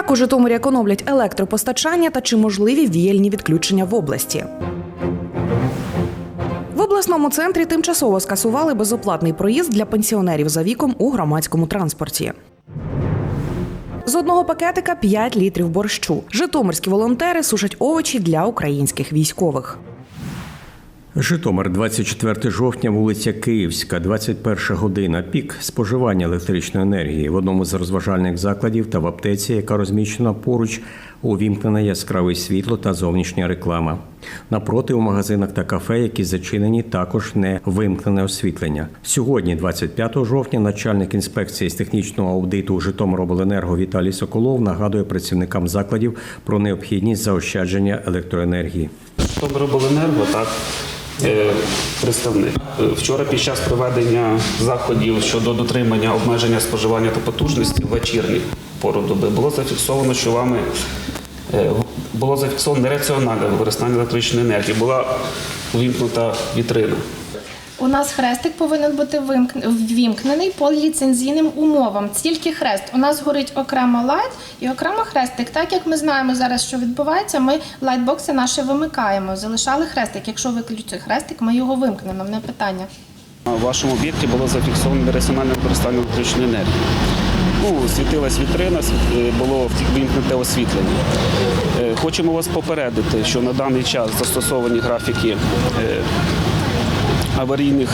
Як у Житомирі економлять електропостачання та чи можливі віяльні відключення в області? В обласному центрі тимчасово скасували безоплатний проїзд для пенсіонерів за віком у громадському транспорті. З одного пакетика 5 літрів борщу. Житомирські волонтери сушать овочі для українських військових. Житомир, 24 жовтня, вулиця Київська, 21 година. Пік споживання електричної енергії в одному з розважальних закладів та в аптеці, яка розміщена поруч, увімкнене яскраве світло та зовнішня реклама. Напроти у магазинах та кафе, які зачинені, також не вимкнене освітлення. Сьогодні, 25 жовтня, начальник інспекції з технічного аудиту Житомиробленерго Віталій Соколов нагадує працівникам закладів про необхідність заощадження електроенергії. Житомиробленерго, так, представник. Е, Вчора під час проведення заходів щодо дотримання обмеження споживання та потужності вечірніх пору доби було зафіксовано, що вами е, було зафіксовано нераціональне використання електричної енергії. Була увімкнута вітрина. У нас хрестик повинен бути ввімкнений по ліцензійним умовам. Тільки хрест. У нас горить окремо лайт і окремо хрестик. Так як ми знаємо зараз, що відбувається, ми лайтбокси наші вимикаємо. Залишали хрестик. Якщо виключити хрестик, ми його вимкнемо. Не питання. На вашому об'єкті було зафіксовано нераціональне використання електричної енергії. Ну, світилась вітрина, е, було вимкнуте освітлення. Е, Хочемо вас попередити, що на даний час застосовані графіки е, аварійних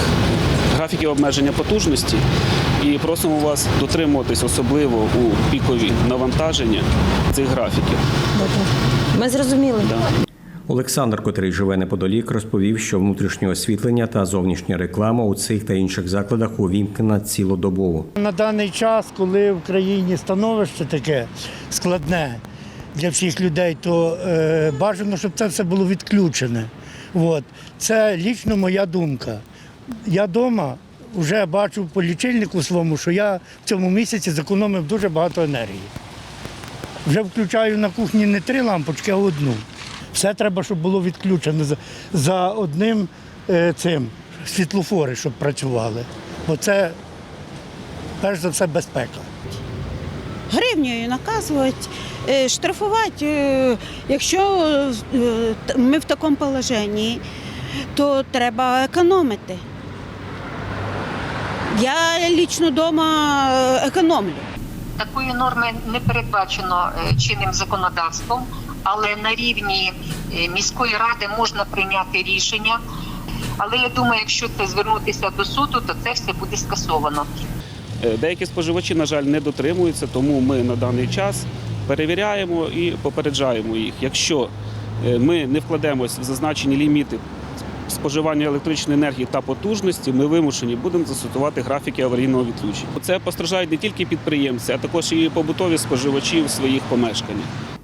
графіків обмеження потужності і просимо вас дотримуватись особливо у пікові навантаження цих графіків. Ми зрозуміли. Олександр, котрий живе неподалік, розповів, що внутрішнє освітлення та зовнішня реклама у цих та інших закладах увімкнена цілодобово. На даний час, коли в країні становище таке складне для всіх людей, то е, бажано, щоб це все було відключене. От. Це лічно моя думка. Я вдома вже бачу по лічильнику своєму, що я в цьому місяці зекономив дуже багато енергії. Вже включаю на кухні не три лампочки, а одну. Все треба, щоб було відключено за, за одним е, цим світлофори, щоб працювали. Бо це перш за все безпека. Гривнею наказувати, е, штрафувати. е, Якщо е, ми в такому положенні, то треба економити. Я лічно вдома економлю. Такої норми не передбачено чинним законодавством, але на рівні міської ради можна прийняти рішення. Але я думаю, якщо це звернутися до суду, то це все буде скасовано. Е, Деякі споживачі, на жаль, не дотримуються, тому ми на даний час перевіряємо і попереджаємо їх. Якщо е, ми не вкладемось в зазначені ліміти споживання електричної енергії та потужності, ми вимушені будемо застосувати графіки аварійного відключення. Це постраждають не тільки підприємці, а також і побутові споживачі в своїх помешканнях.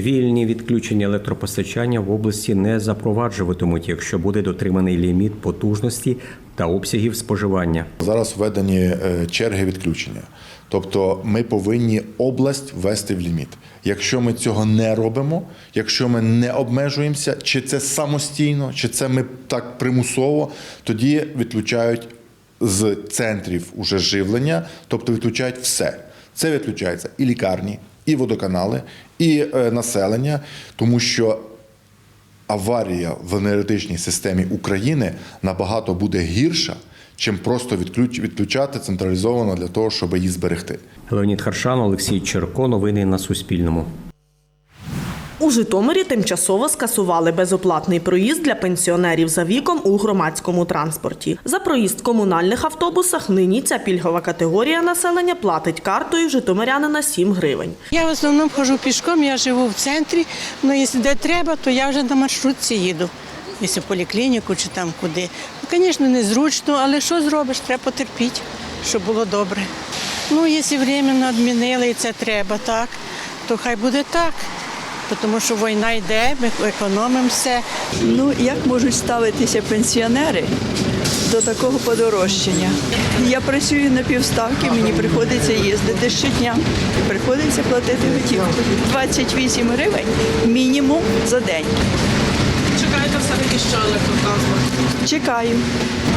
Вільні відключення електропостачання в області не запроваджуватимуть, якщо буде дотриманий ліміт потужності та обсягів споживання. Зараз введені е, черги відключення. Тобто ми повинні область ввести в ліміт. Якщо ми цього не робимо, якщо ми не обмежуємося, чи це самостійно, чи це ми так примусово, тоді відключають з центрів уже живлення, тобто відключають все. Це відключається і лікарні, і водоканали, і е, населення, тому що аварія в енергетичній системі України набагато буде гірша, чим просто відключ- відключати централізовано для того, щоб її зберегти. Леонід Харшан, Олексій Черко. Новини на Суспільному. У Житомирі тимчасово скасували безоплатний проїзд для пенсіонерів за віком у громадському транспорті. За проїзд в комунальних автобусах нині ця пільгова категорія населення платить картою житомирянина 7 гривень. Я в основному ходжу пішком, я живу в центрі, але якщо де треба, то я вже на маршрутці їду. Якщо в поліклініку чи там куди. Ну, звісно, незручно, але що зробиш? Треба потерпіти, щоб було добре. Ну, якщо временно відмінили і це треба, так, то хай буде так. Тому що війна йде, ми економимо все. Ну, як можуть ставитися пенсіонери до такого подорожчання? Я працюю на півставки, мені приходиться їздити щодня. Приходиться платити готівку. 28 гривень мінімум за день. Чекаєте все-таки, що електротранспорт? Чекаю.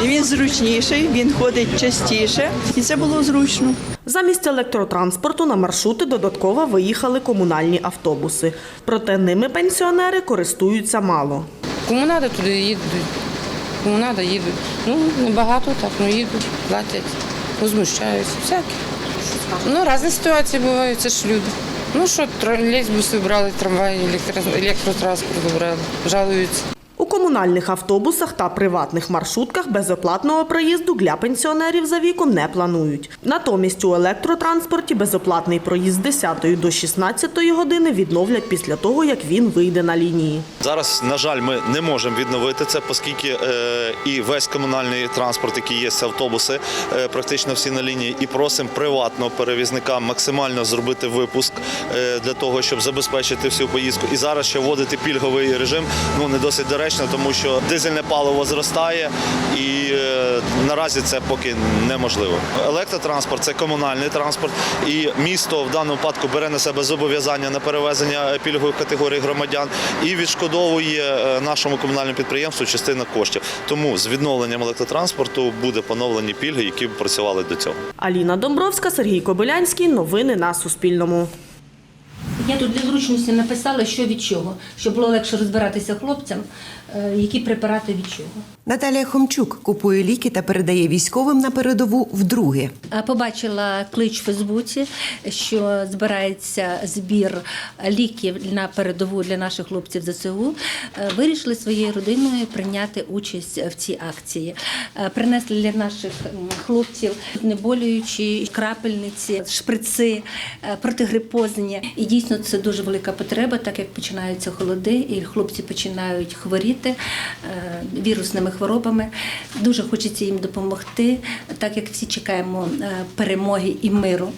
І Він зручніший, він ходить частіше, і це було зручно. Замість електротранспорту на маршрути додатково виїхали комунальні автобуси. Проте ними пенсіонери користуються мало. Кому треба, туди їдуть. Кому треба, їдуть. Ну, небагато так, ну їдуть, платять, возмущаються, всяке. Ну, різні ситуації бувають, це ж люди. Ну що, лісбуси брали, електро- електротранспорт брали, жалуються. У комунальних автобусах та приватних маршрутках безоплатного проїзду для пенсіонерів за віком не планують. Натомість у електротранспорті безоплатний проїзд з 10 до 16 години відновлять після того, як він вийде на лінії. Зараз, на жаль, ми не можемо відновити це, оскільки е, і весь комунальний транспорт, який є, автобуси, е, практично всі на лінії, і просимо приватного перевізника максимально зробити випуск е, для того, щоб забезпечити всю поїздку. І зараз ще вводити пільговий режим ну не досить доречно, тому що дизельне паливо зростає, і е, наразі це поки неможливо. Електротранспорт це комунальний транспорт, і місто в даному випадку бере на себе зобов'язання на перевезення пільгових категорій громадян і відшкодовує е, нашому комунальному підприємству частину коштів. Тому з відновленням електротранспорту буде поновлені пільги, які працювали до цього. Аліна Домбровська, Сергій Кобилянський. Новини на Суспільному. Я тут для зручності написала, що від чого, щоб було легше розбиратися хлопцям, які препарати від чого. Наталія Хомчук купує ліки та передає військовим на передову вдруге. А Побачила клич в Фейсбуці, що збирається збір ліків на передову для наших хлопців ЗСУ. Е, Вирішили своєю родиною прийняти участь в цій акції. Е, Принесли для наших хлопців неболюючі крапельниці, шприци, е, протигрипозні. І дійсно це дуже велика потреба, так як починаються холоди, і хлопці починають хворіти е, вірусними хворобами. Дуже хочеться їм допомогти, так як всі чекаємо е, перемоги і миру.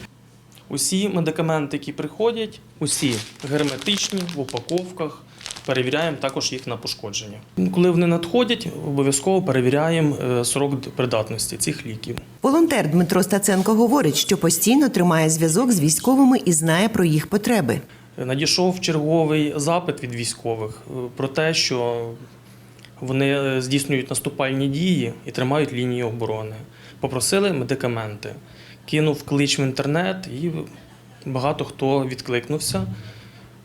Усі медикаменти, які приходять, усі герметичні в упаковках. Перевіряємо також їх на пошкодження. Коли вони надходять, обов'язково перевіряємо е, срок придатності цих ліків. Волонтер Дмитро Стаценко говорить, що постійно тримає зв'язок з військовими і знає про їх потреби. Надійшов черговий запит від військових е, про те, що вони е, здійснюють наступальні дії і тримають лінії оборони. Попросили медикаменти. Кинув клич в інтернет, і багато хто відкликнувся.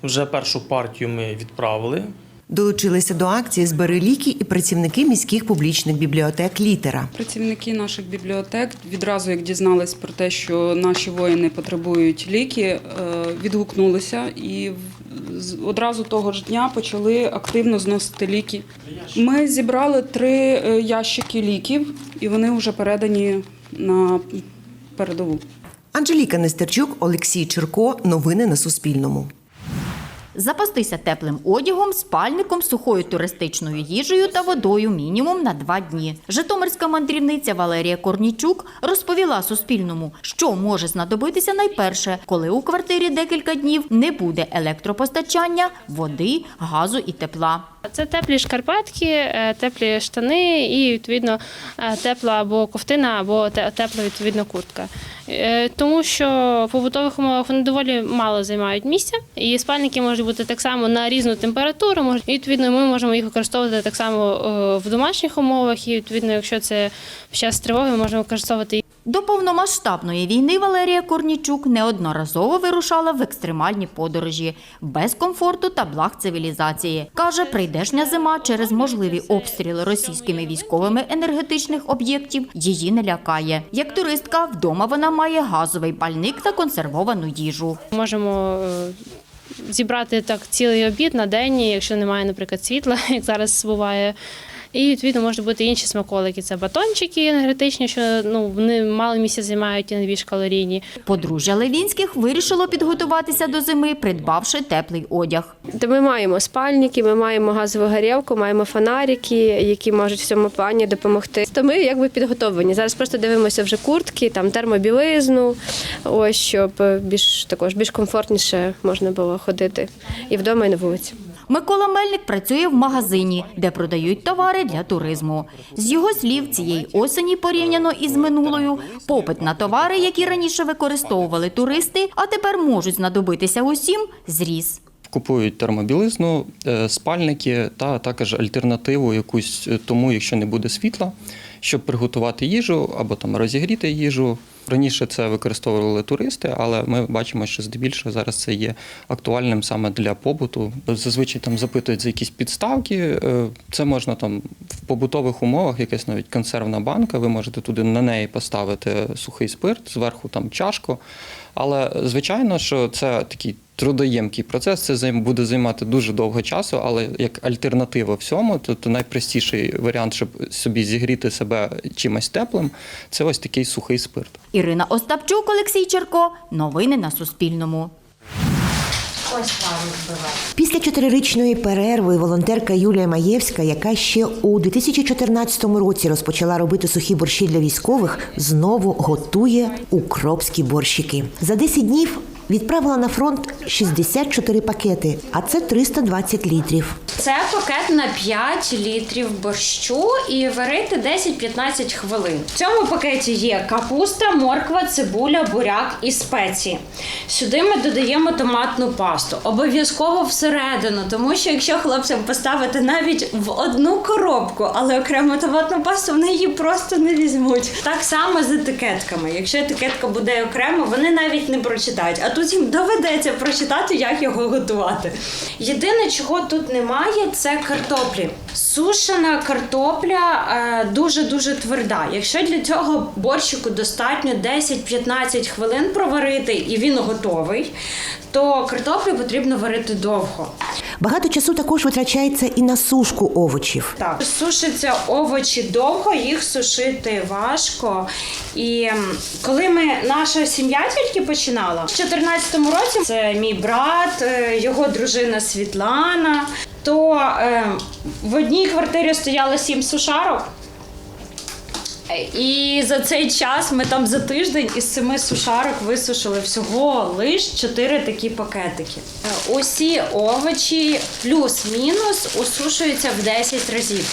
Вже першу партію ми відправили. Долучилися до акції Збери ліки і працівники міських публічних бібліотек літера. Працівники наших бібліотек відразу, як дізнались про те, що наші воїни потребують ліки, е, відгукнулися і одразу того ж дня почали активно зносити ліки. Ми зібрали три е, ящики ліків, і вони вже передані на передову. Анжеліка Нестерчук, Олексій Черко. Новини на Суспільному. Запастися теплим одягом, спальником, сухою туристичною їжею та водою мінімум на два дні. Житомирська мандрівниця Валерія Корнічук розповіла Суспільному, що може знадобитися найперше, коли у квартирі декілька днів не буде електропостачання, води, газу і тепла. Це теплі шкарпетки, е, теплі штани і відповідно е, тепла або ковтина, або тепла відповідно куртка. Е, Тому що в побутових умовах вони доволі мало займають місця, і спальники можуть бути так само на різну температуру. І відповідно ми можемо їх використовувати так само е, в домашніх умовах. І відповідно, якщо це під час тривоги, можемо використовувати До повномасштабної війни Валерія Корнічук неодноразово вирушала в екстремальні подорожі без комфорту та благ цивілізації. Каже, прийдешня зима через можливі обстріли російськими військовими енергетичних об'єктів її не лякає. Як туристка, вдома вона має газовий пальник та консервовану їжу. Можемо е, зібрати так цілий обід на день, якщо немає, наприклад, світла, як зараз буває. І відповідно можуть бути інші смаколики. Це батончики енергетичні, що ну вони мало місця займають і найбільш калорійні. Подружжя Левінських вирішило підготуватися до зими, придбавши теплий одяг. Ми маємо спальники, ми маємо газову горілку, маємо фонарики, які можуть в цьому плані допомогти. То ми якби підготовлені. Зараз просто дивимося вже куртки, там термобілизну, ось щоб більш також більш комфортніше можна було ходити і вдома, і на вулиці. Микола Мельник працює в магазині, де продають товари для туризму. З його слів, цієї осені порівняно із минулою, попит на товари, які раніше використовували туристи, а тепер можуть знадобитися усім, зріс. Купують термобілизну, е, спальники та також альтернативу якусь тому, якщо не буде світла, щоб приготувати їжу або там розігріти їжу. Раніше це використовували туристи, але ми бачимо, що здебільшого зараз це є актуальним саме для побуту. Зазвичай там запитують за якісь підставки. Е, Це можна там в побутових умовах, якась навіть консервна банка. Ви можете туди на неї поставити сухий спирт, зверху там чашку. Але звичайно, що це такий трудоємкий процес. Це буде займати дуже довго часу, але як альтернатива всьому, то, то найпростіший варіант, щоб собі зігріти себе чимось теплим, це ось такий сухий спирт. Ірина Остапчук, Олексій Черко. Новини на Суспільному. Ось пару. Після чотирирічної перерви волонтерка Юлія Маєвська, яка ще у 2014 році розпочала робити сухі борщі для військових, знову готує укропські борщики. За 10 днів відправила на фронт 64 пакети, а це 320 літрів. Це пакет на 5 літрів борщу і варити 10-15 хвилин. В цьому пакеті є капуста, морква, цибуля, буряк і спеції. Сюди ми додаємо томатну пасту. Обов'язково всередину, тому що якщо хлопцям поставити навіть в одну коробку, але окремо томатну пасту, вони її просто не візьмуть. Так само з етикетками. Якщо етикетка буде окремо, вони навіть не прочитають. Тут їм доведеться прочитати, як його готувати. Єдине, чого тут немає, це картоплі. Сушена картопля е, дуже-дуже тверда. Якщо для цього борщику достатньо 10-15 хвилин проварити і він готовий, то картоплю потрібно варити довго. Багато часу також витрачається і на сушку овочів. Так, сушаться овочі довго, їх сушити важко. І коли ми наша сім'я тільки починала, в 2014 році це мій брат, е, його дружина Світлана. То е, в одній квартирі стояло сім сушарок. І за цей час ми там за тиждень із семи сушарок висушили всього лиш чотири такі пакетики. Усі овочі плюс-мінус усушуються в 10 разів.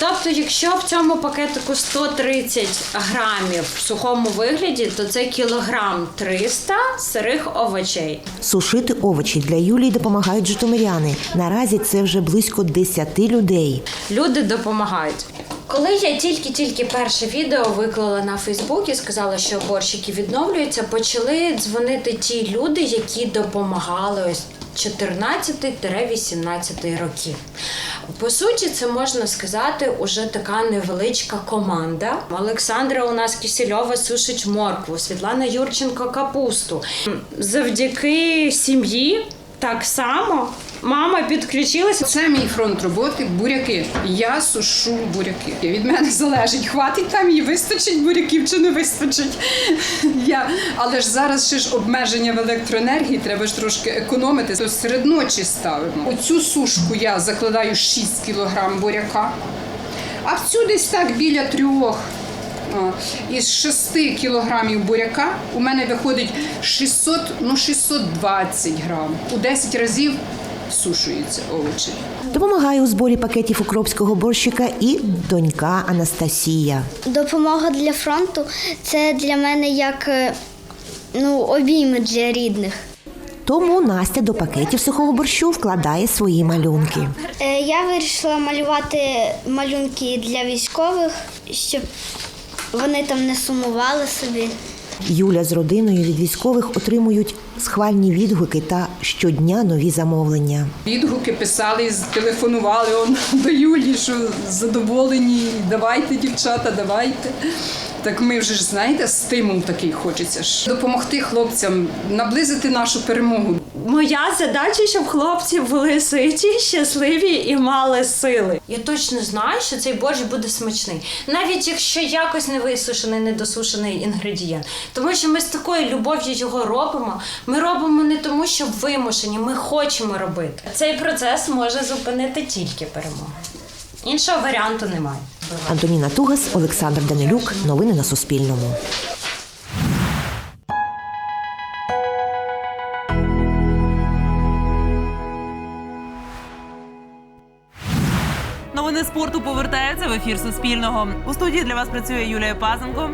Тобто, якщо в цьому пакетику 130 грамів в сухому вигляді, то це кілограм 300 сирих овочей. Сушити овочі для Юлії допомагають житомиряни. Наразі це вже близько 10 людей. Люди допомагають. Коли я тільки-тільки перше відео виклала на Фейсбук і сказала, що борщики відновлюються, почали дзвонити ті люди, які допомагали ось 14-18 років. По суті, це можна сказати уже така невеличка команда. Олександра у нас Кисельова сушить моркву, Світлана Юрченко капусту. Завдяки сім'ї так само мама підключилася. Це мій фронт роботи буряки. Я сушу буряки. Від мене залежить, хватить там і вистачить буряків чи не вистачить. Я... Але ж зараз ще ж обмеження в електроенергії, треба ж трошки економити. То серед ночі ставимо. Оцю сушку я закладаю 6 кг буряка, а в цю десь так біля трьох. Із 6 кілограмів буряка у мене виходить 600, ну 620 грам. У 10 разів всушуються овочі. Допомагає у зборі пакетів укропського борщика і донька Анастасія. Допомога для фронту це для мене як е, ну, обійми для рідних. Тому Настя до пакетів сухого борщу вкладає свої малюнки. Е, Я вирішила малювати малюнки для військових, щоб вони там не сумували собі. Юля з родиною від військових отримують схвальні відгуки та щодня нові замовлення. Відгуки писали, телефонували он до Юлі, що задоволені. Давайте, дівчата, давайте. Так ми вже ж знаєте, стимул такий хочеться ж допомогти хлопцям, наблизити нашу перемогу. Моя задача, щоб хлопці були ситі, щасливі і мали сили. Я точно знаю, що цей борщ буде смачний, навіть якщо якось не висушений, недосушений інгредієнт. Тому що ми з такою любов'ю його робимо. Ми робимо не тому, що вимушені, ми хочемо робити. Цей процес може зупинити тільки перемогу. Іншого варіанту немає. Антоніна Тугас, Олександр Данилюк. Новини на Суспільному. Новини спорту повертаються в ефір Суспільного. У студії для вас працює Юлія Пазенко.